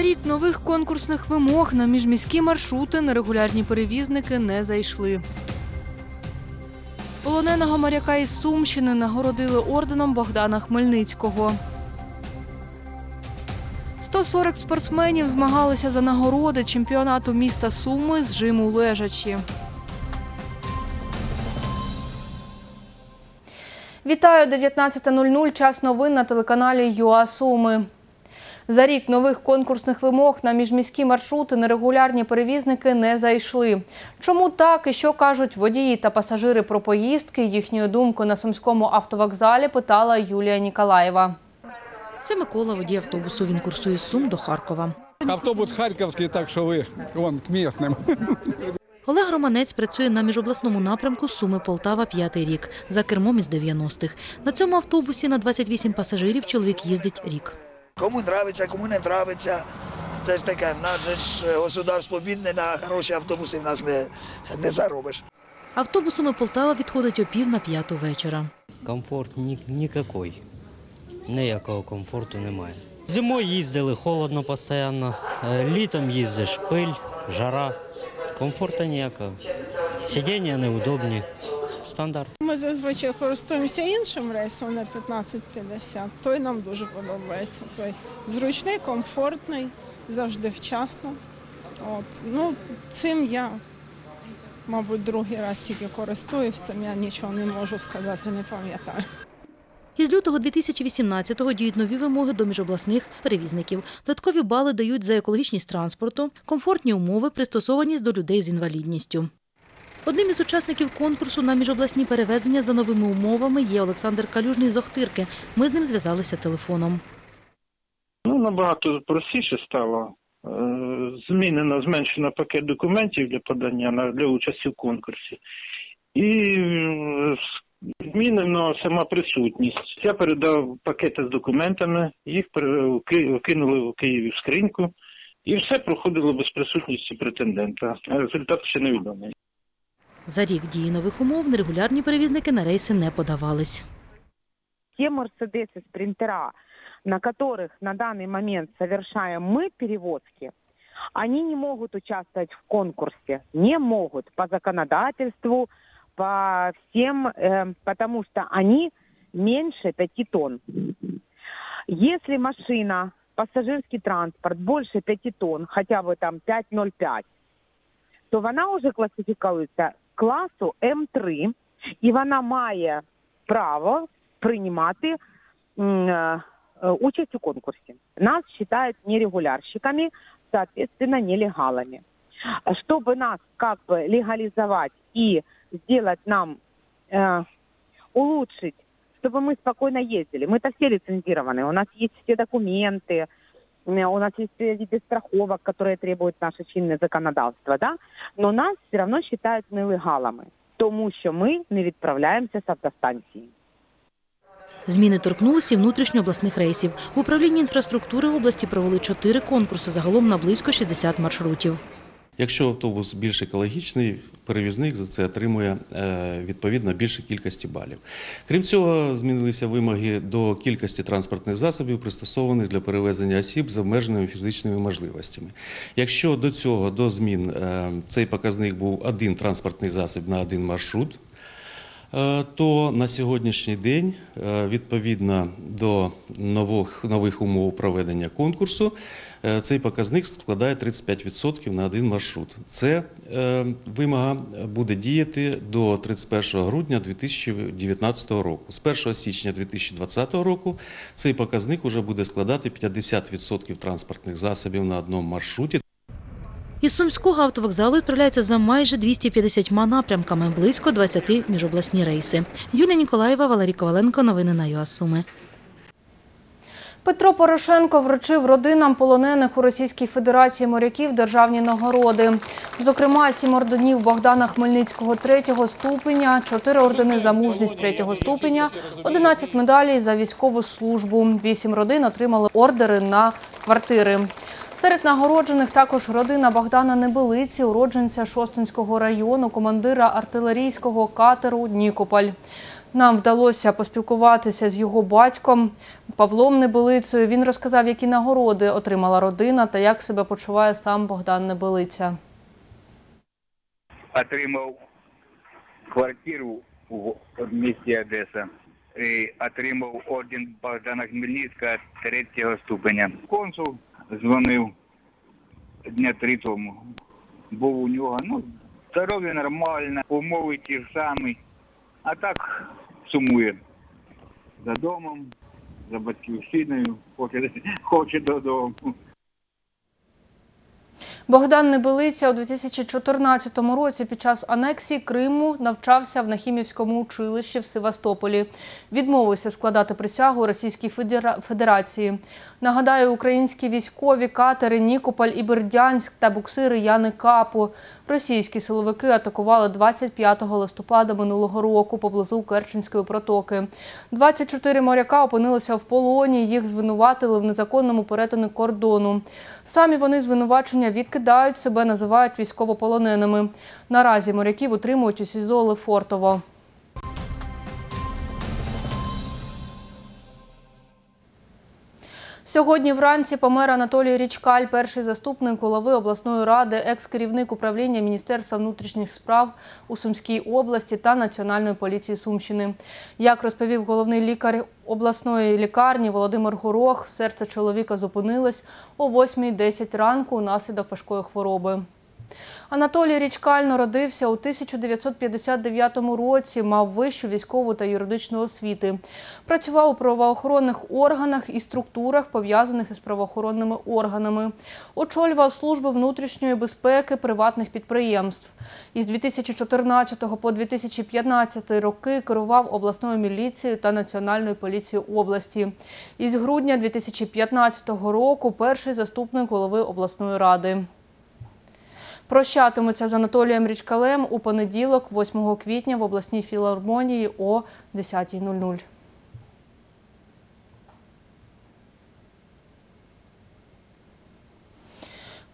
Рік нових конкурсних вимог на міжміські маршрути нерегулярні перевізники не зайшли. Полоненого моряка із Сумщини нагородили орденом Богдана Хмельницького. 140 спортсменів змагалися за нагороди чемпіонату міста Суми з жиму лежачі. Вітаю 19.00. Час новин на телеканалі ЮА Суми. За рік нових конкурсних вимог на міжміські маршрути нерегулярні перевізники не зайшли. Чому так і що кажуть водії та пасажири про поїздки? Їхньою думкою на сумському автовокзалі питала Юлія Ніколаєва. Це Микола, водій автобусу. Він курсує з Сум до Харкова. Автобус харківський, так що ви вон к місним. Олег Романець працює на міжобласному напрямку Суми-Полтава п'ятий рік за кермом із 90-х. На цьому автобусі на 28 пасажирів чоловік їздить рік. Кому нравиться, кому не нравиться. Це ж таке, в нас же ж е, государство бідне, на хороші автобуси в нас не, не заробиш. Автобус Суми-Полтава відходить о пів на п'яту вечора. Комфорт ні, нікакий. Ніякого комфорту немає. Зимою їздили, холодно постійно. Е, Літом їздиш, пиль, жара. Комфорту ніякого. Сидіння неудобні. Стандарт. Ми зазвичай користуємося іншим рейсом на 15.50. Той нам дуже подобається. Той зручний, комфортний, завжди вчасно. От. Ну, цим я, мабуть, другий раз тільки користуюсь, цим я нічого не можу сказати, не пам'ятаю. Із лютого 2018-го діють нові вимоги до міжобласних перевізників. Додаткові бали дають за екологічність транспорту, комфортні умови, пристосованість до людей з інвалідністю. Одним із учасників конкурсу на міжобласні перевезення за новими умовами є Олександр Калюжний з Охтирки. Ми з ним зв'язалися телефоном. Ну, набагато простіше стало. Е, Змінено, зменшено пакет документів для подання для участі в конкурсі. І е, змінено сама присутність. Я передав пакети з документами, їх вкинули в Києві в скриньку, і все проходило без присутності претендента. Результат ще невідомий. За рік дії нових умов нерегулярні перевізники на рейси не подавались. те Мерседесы спринтера, на которых на данный момент совершаем мы перевозки, они не могут участвовать в конкурсе, не могут по законодательству, по всем, э, потому что они меньше 5 тонн. Если машина, пассажирский транспорт больше 5 тонн, хотя бы там 5,05, то вона уже класифікується класу М3, і вона має право приймати участь у конкурсе. Нас считают нерегулярщиками, соответственно, нелегалами. Чтобы нас как бы легализовать и сделать нам, э, улучшить, чтобы мы спокойно ездили. Мы-то все лицензированы, у нас есть все документы, у нас есть виды страховок, которые требует наше чинне законодавство, да? но нас все равно считают нелегалами, тому що ми не відправляємося з автостанції. Зміни торкнулися внутрішньообласних рейсів. В управлінні інфраструктури області провели чотири конкурси загалом на близько 60 маршрутів. Якщо автобус більш екологічний, перевізник за це отримує е, відповідно більше кількості балів. Крім цього, змінилися вимоги до кількості транспортних засобів, пристосованих для перевезення осіб з обмеженими фізичними можливостями. Якщо до цього до змін е, цей показник був один транспортний засіб на один маршрут, то на сьогоднішній день, е, відповідно до нових, нових умов проведення конкурсу, е, цей показник складає 35% на один маршрут. Це е, вимога буде діяти до 31 грудня 2019 року. З 1 січня 2020 року цей показник вже буде складати 50% транспортних засобів на одному маршруті. Із Сумського автовокзалу відправляється за майже 250 напрямками, близько 20 міжобласні рейси. Юлія Ніколаєва, Валерій Коваленко. Новини на ЮАСуми. Петро Порошенко вручив родинам полонених у Російській Федерації моряків державні нагороди. Зокрема, сім орденів Богдана Хмельницького третього ступеня, чотири ордени за мужність третього ступеня, 11 медалей за військову службу. Вісім родин отримали ордери на квартири. Серед нагороджених також родина Богдана Небелиці, уродженця Шостинського району, командира артилерійського катеру Нікополь. Нам вдалося поспілкуватися з його батьком Павлом Небелицею. Він розказав, які нагороди отримала родина та як себе почуває сам Богдан Небелиця. отримав квартиру в місті Одеса. І отримав орден Богдана Хмельницького третього ступеня. Консул дзвонив дня три тому. Був у нього, ну, здоров'я нормальне, умови ті ж самі. А так сумує за домом, за батьківщиною, хоче, хоче додому. Богдан Небелиця у 2014 році під час анексії Криму навчався в Нахімівському училищі в Севастополі. Відмовився складати присягу Російській Федерації. Нагадаю, українські військові катери Нікополь і Бердянськ та буксири Яни Капу. Російські силовики атакували 25 листопада минулого року поблизу Керченської протоки. 24 моряка опинилися в полоні. Їх звинуватили в незаконному перетині кордону. Самі вони звинувачення відкидають себе, називають військовополоненими. Наразі моряків утримують у СІЗО Лефортово. Сьогодні вранці помер Анатолій Річкаль, перший заступник голови обласної ради, екс-керівник управління Міністерства внутрішніх справ у Сумській області та Національної поліції Сумщини. Як розповів головний лікар обласної лікарні Володимир Горох, серце чоловіка зупинилось о 8.10 ранку унаслідок важкої хвороби. Анатолій Річкаль народився у 1959 році, мав вищу військову та юридичну освіти. Працював у правоохоронних органах і структурах, пов'язаних із правоохоронними органами. Очолював службу внутрішньої безпеки приватних підприємств. Із 2014 по 2015 роки керував обласною міліцією та Національною поліцією області. Із грудня 2015 року перший заступник голови обласної ради. Прощатимуться з Анатолієм Річкалем у понеділок, 8 квітня, в обласній філармонії о 10.00.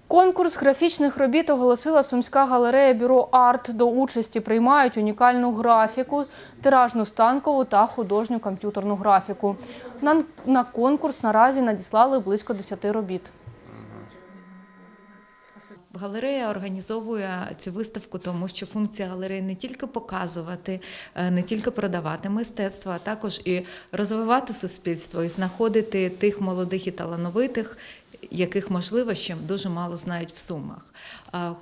Конкурс графічних робіт оголосила Сумська галерея Бюро Арт. До участі приймають унікальну графіку, тиражну станкову та художню комп'ютерну графіку. На, конкурс наразі надіслали близько 10 робіт. Галерея організовує цю виставку, тому що функція галереї не тільки показувати, е, не тільки продавати мистецтво, а також і розвивати суспільство і знаходити тих молодих і талановитих, яких можливо ще дуже мало знають в сумах.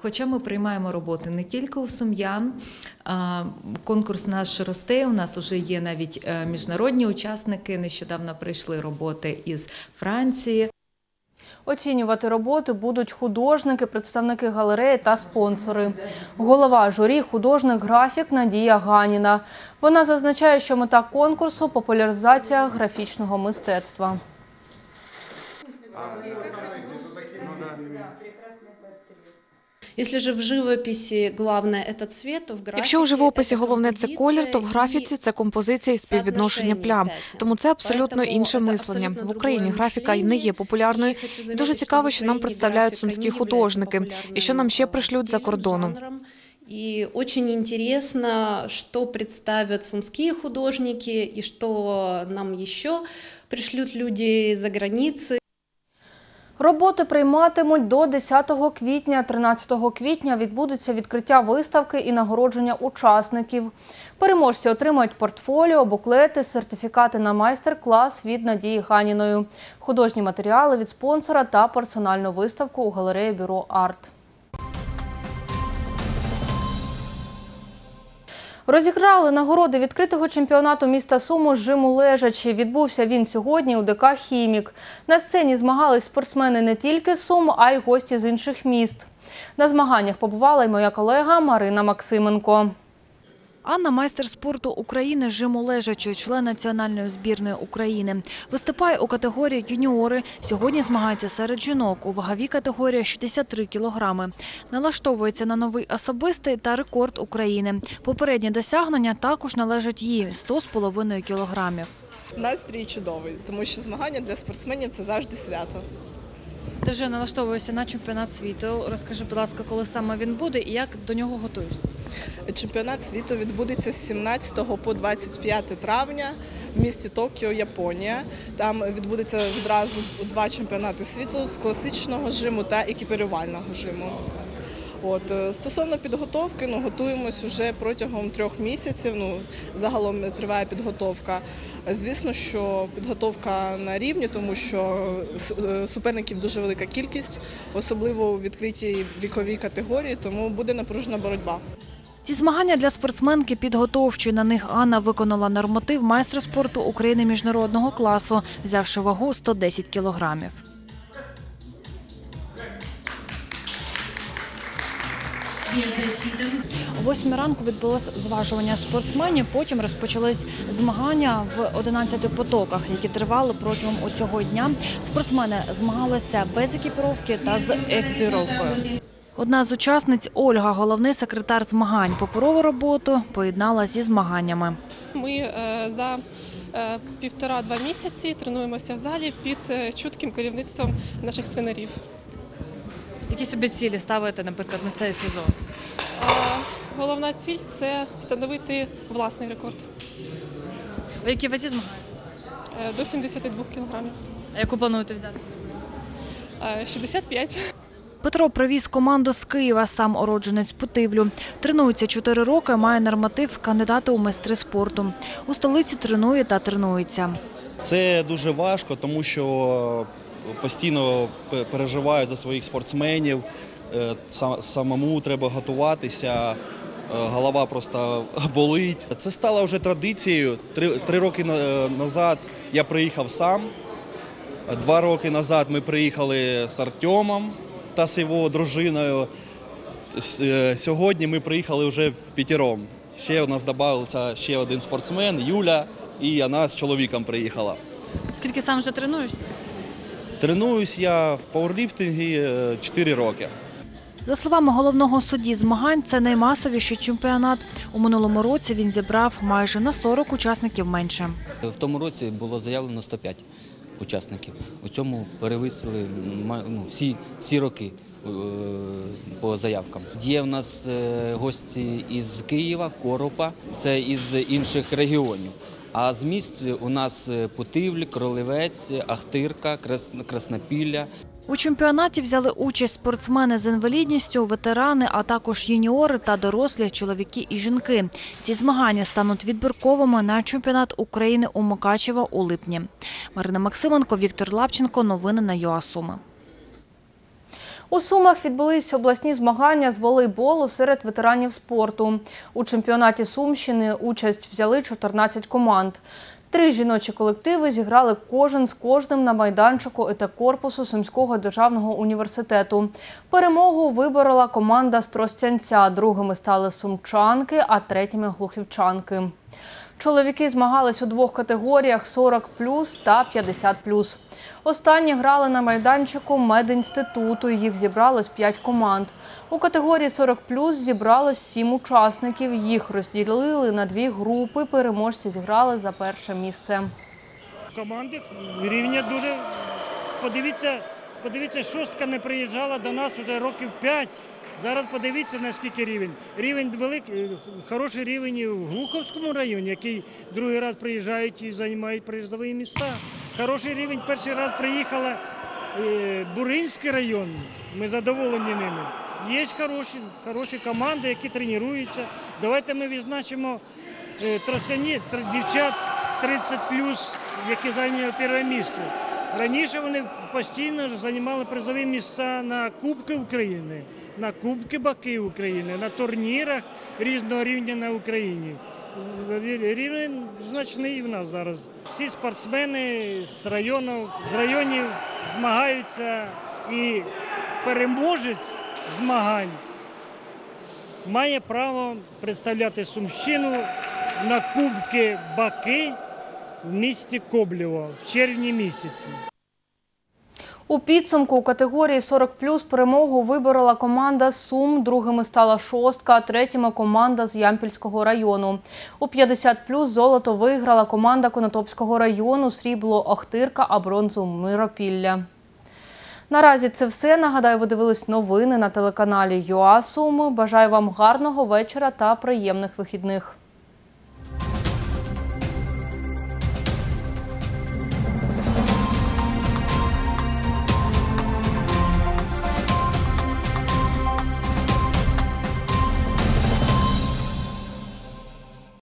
Хоча ми приймаємо роботи не тільки у сум'ян, конкурс наш росте. У нас вже є навіть е, міжнародні учасники. Нещодавно прийшли роботи із Франції. Оцінювати роботи будуть художники, представники галереї та спонсори. Голова журі – художник-графік Надія Ганіна. Вона зазначає, що мета конкурсу – популяризація графічного мистецтва. Если же в живописи главное это цвет, то в графике Якщо у живописі это головне це колір, то в композиция графіці и це композиція і співвідношення плям. пятен. Тому це абсолютно Поэтому інше это мислення. абсолютно В Україні другое графіка не є мишлення. популярною. И хочу І заметить, дуже что цікаво, в що нам Украине представляють графика сумські не является художники, і що нам ще популярным, пришлють за стилем, кордону. жанром. И очень интересно, что представят сумские художники и что нам еще пришлют люди за границы. Роботи прийматимуть до 10 квітня. 13 квітня відбудеться відкриття виставки і нагородження учасників. Переможці отримають портфоліо, буклети, сертифікати на майстер-клас від Надії Ганіною, художні матеріали від спонсора та персональну виставку у галереї Бюро Арт. Розіграли нагороди відкритого чемпіонату міста Суму жиму лежачі. Відбувся він сьогодні у ДК Хімік. На сцені змагались спортсмени не тільки з Сум, а й гості з інших міст. На змаганнях побувала й моя колега Марина Максименко. Анна – майстер спорту України жиму лежачої, член національної збірної України. Виступає у категорії юніори. Сьогодні змагається серед жінок у ваговій категорії 63 кілограми. Налаштовується на новий особистий та рекорд України. Попередні досягнення також належать їй – 100,5 кілограмів. Настрій чудовий, тому що змагання для спортсменів це завжди свято. Ти вже налаштовуєшся на чемпіонат світу. Розкажи, будь ласка, коли саме він буде і як до нього готуєшся? Чемпіонат світу відбудеться з 17 по 25 травня в місті Токіо, Японія. Там відбудеться відразу два чемпіонати світу з класичного жиму та екіпірувального жиму. От е, стосовно підготовки, ну готуємось вже протягом трьох місяців. Ну загалом триває підготовка. Звісно, що підготовка на рівні, тому що е, суперників дуже велика кількість, особливо у відкритій віковій категорії, тому буде напружена боротьба. Ці змагання для спортсменки підготовчі. На них Анна виконала норматив майстра спорту України міжнародного класу, взявши вагу 110 кілограмів. О 8 ранку відбулося зважування спортсменів. Потім розпочались змагання в 11 потоках, які тривали протягом усього дня. Спортсмени змагалися без екіпіровки та з екіпіровкою. Одна з учасниць Ольга, головний секретар змагань, паперову роботу поєднала зі змаганнями. Ми е, за е, півтора-два місяці тренуємося в залі під е, чутким керівництвом наших тренерів. Які собі цілі ставите, наприклад, на цей сезон? Головна ціль це встановити власний рекорд У якій вазі змагання? е, до 72 кілограмів. А яку плануєте взяти? Е, 65. Петро привіз команду з Києва, сам уродженець Путивлю. Тренується 4 роки, має норматив кандидата у майстри спорту. У столиці тренує та тренується. Це дуже важко, тому що постійно пе- переживають за своїх спортсменів. Е, Самому треба готуватися. е, Голова просто болить. Це стало вже традицією. Три, три роки назад я приїхав сам. Два роки назад ми приїхали з Артемом та з його дружиною. Е, Сьогодні ми приїхали вже в п'ятіром. Ще у нас додався ще один спортсмен, Юля, і вона з чоловіком приїхала. Скільки сам вже тренуєшся? Тренуюсь я в пауерліфтингі 4 роки. За словами головного судді змагань, це наймасовіший чемпіонат. У минулому році він зібрав майже на 40 учасників менше. В тому році було заявлено 105 учасників. У цьому перевисили ну, всі, всі роки е, по заявкам. Є в нас е, гості із Києва, Коропа, це із інших регіонів. А з місць у нас е, Путивль, Кролевець, Ахтирка, Краснопілля. У чемпіонаті взяли участь спортсмени з інвалідністю, ветерани, а також юніори та дорослі чоловіки і жінки. Ці змагання стануть відбірковими на чемпіонат України у Мукачево у липні. Марина Максименко, Віктор Лапченко. Новини на ЮАСуми. У Сумах відбулись обласні змагання з волейболу серед ветеранів спорту. У чемпіонаті Сумщини участь взяли 14 команд. Три жіночі колективи зіграли кожен з кожним на майданчику етакорпусу Сумського державного університету. Перемогу виборола команда з Тростянця. Другими стали сумчанки, а третіми глухівчанки. Чоловіки змагались у двох категоріях 40 та 50 Останні грали на майданчику медінституту. Їх зібралось 5 команд. У категорії 40 зібралось 7 учасників. Їх розділили на дві групи. Переможці зіграли за перше місце. Команди рівня дуже. Подивіться, подивіться, шостка не приїжджала до нас вже років 5. Зараз подивіться, наскільки рівень. Рівень великий, хороший рівень в Глуховському районі, який другий раз приїжджають і займають призові міста. Хороший рівень. Перший раз приїхала е, Буринський район. Ми задоволені ними. Є хороші, хороші команди, які тренуються. Давайте ми відзначимо е, тростяні тр- дівчат 30 які зайняли перше місце. Раніше вони постійно займали призові місця на Кубки України, на Кубки Баки України, на турнірах різного рівня на Україні. Рівень значний в нас зараз. Всі спортсмени з району, з районів змагаються і переможець змагань має право представляти Сумщину на Кубки Баки в місті Коблєво в червні місяці. У підсумку у категорії 40 перемогу виборола команда Сум, другими стала шостка, третіми команда з Ямпільського району. У 50 золото виграла команда Конотопського району, срібло Охтирка, а бронзу Миропілля. Наразі це все. Нагадаю, ви дивились новини на телеканалі ЮА Суми. Бажаю вам гарного вечора та приємних вихідних.